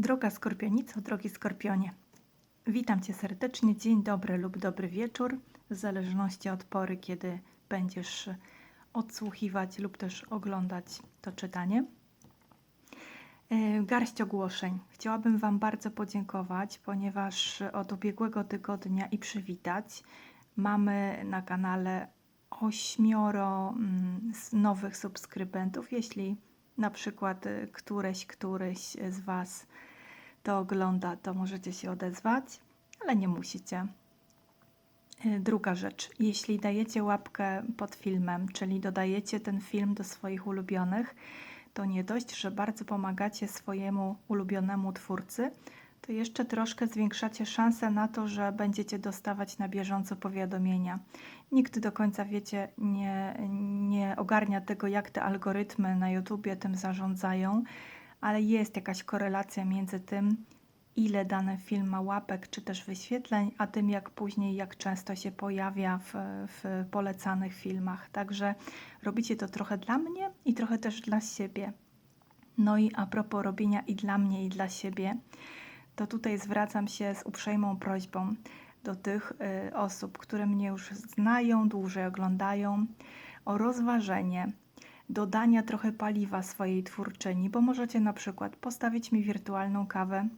Droga Skorpionico, drogi Skorpionie. Witam Cię serdecznie. Dzień dobry lub dobry wieczór, w zależności od pory, kiedy będziesz odsłuchiwać lub też oglądać to czytanie. E, Garść ogłoszeń. Chciałabym Wam bardzo podziękować, ponieważ od ubiegłego tygodnia i przywitać mamy na kanale ośmioro mm, nowych subskrybentów. Jeśli na przykład y, któreś, któryś z Was to ogląda, to możecie się odezwać, ale nie musicie. Y, Druga rzecz, jeśli dajecie łapkę pod filmem, czyli dodajecie ten film do swoich ulubionych, to nie dość, że bardzo pomagacie swojemu ulubionemu twórcy, to jeszcze troszkę zwiększacie szanse na to, że będziecie dostawać na bieżąco powiadomienia. Nikt do końca, wiecie, nie, nie ogarnia tego, jak te algorytmy na YouTubie tym zarządzają, ale jest jakaś korelacja między tym, ile dany film ma łapek czy też wyświetleń, a tym jak później, jak często się pojawia w, w polecanych filmach. Także robicie to trochę dla mnie i trochę też dla siebie. No i a propos robienia i dla mnie, i dla siebie, to tutaj zwracam się z uprzejmą prośbą do tych y, osób, które mnie już znają, dłużej oglądają, o rozważenie dodania trochę paliwa swojej twórczyni, bo możecie na przykład postawić mi wirtualną kawę,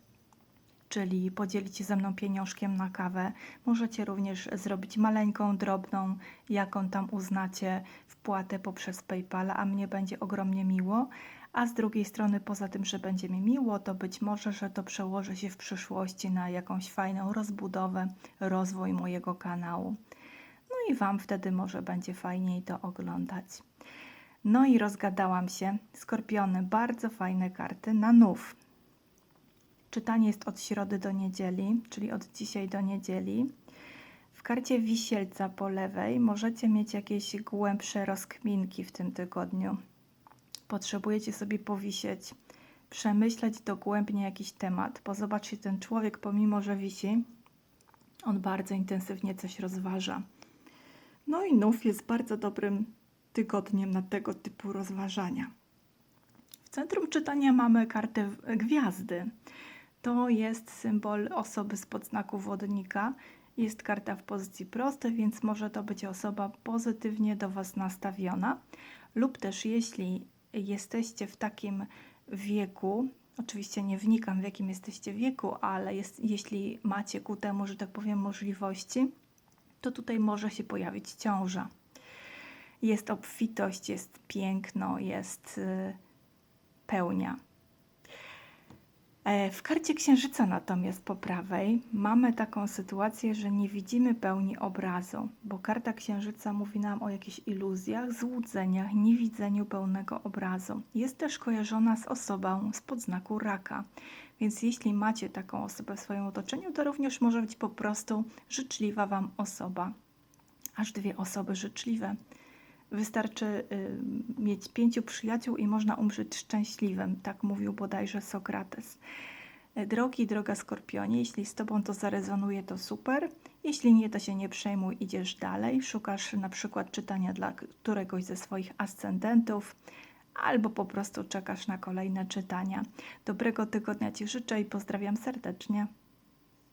czyli podzielić się ze mną pieniążkiem na kawę. Możecie również zrobić maleńką, drobną, jaką tam uznacie, wpłatę poprzez PayPala, a mnie będzie ogromnie miło. A z drugiej strony, poza tym, że będzie mi miło, to być może, że to przełoży się w przyszłości na jakąś fajną rozbudowę, rozwój mojego kanału. No i Wam wtedy może będzie fajniej to oglądać. No i rozgadałam się. Skorpiony, bardzo fajne karty na nów. Czytanie jest od środy do niedzieli, czyli od dzisiaj do niedzieli. W karcie wisielca po lewej możecie mieć jakieś głębsze rozkminki w tym tygodniu. Potrzebujecie sobie powisieć, przemyśleć dogłębnie jakiś temat, bo zobaczcie, ten człowiek, pomimo że wisi, on bardzo intensywnie coś rozważa. No i nów jest bardzo dobrym tygodniem na tego typu rozważania. W centrum czytania mamy kartę gwiazdy. To jest symbol osoby spod znaku wodnika. Jest karta w pozycji prostej, więc może to być osoba pozytywnie do Was nastawiona. Lub też jeśli jesteście w takim wieku, oczywiście nie wnikam w jakim jesteście wieku, ale jest, jeśli macie ku temu, że tak powiem, możliwości, to tutaj może się pojawić ciąża. Jest obfitość, jest piękno, jest y, pełnia. E, W karcie księżyca natomiast po prawej mamy taką sytuację, że nie widzimy pełni obrazu, bo karta księżyca mówi nam o jakichś iluzjach, złudzeniach, niewidzeniu pełnego obrazu. Jest też kojarzona z osobą z podznaku raka, więc jeśli macie taką osobę w swoim otoczeniu, to również może być po prostu życzliwa Wam osoba. Aż dwie osoby życzliwe. Wystarczy y, mieć pięciu przyjaciół i można umrzeć szczęśliwym, tak mówił bodajże Sokrates. Y, Drogi, droga Skorpionie, jeśli z Tobą to zarezonuje, to super. Jeśli nie, to się nie przejmuj, idziesz dalej. Szukasz na przykład czytania dla któregoś ze swoich ascendentów, albo po prostu czekasz na kolejne czytania. Dobrego tygodnia Ci życzę i pozdrawiam serdecznie.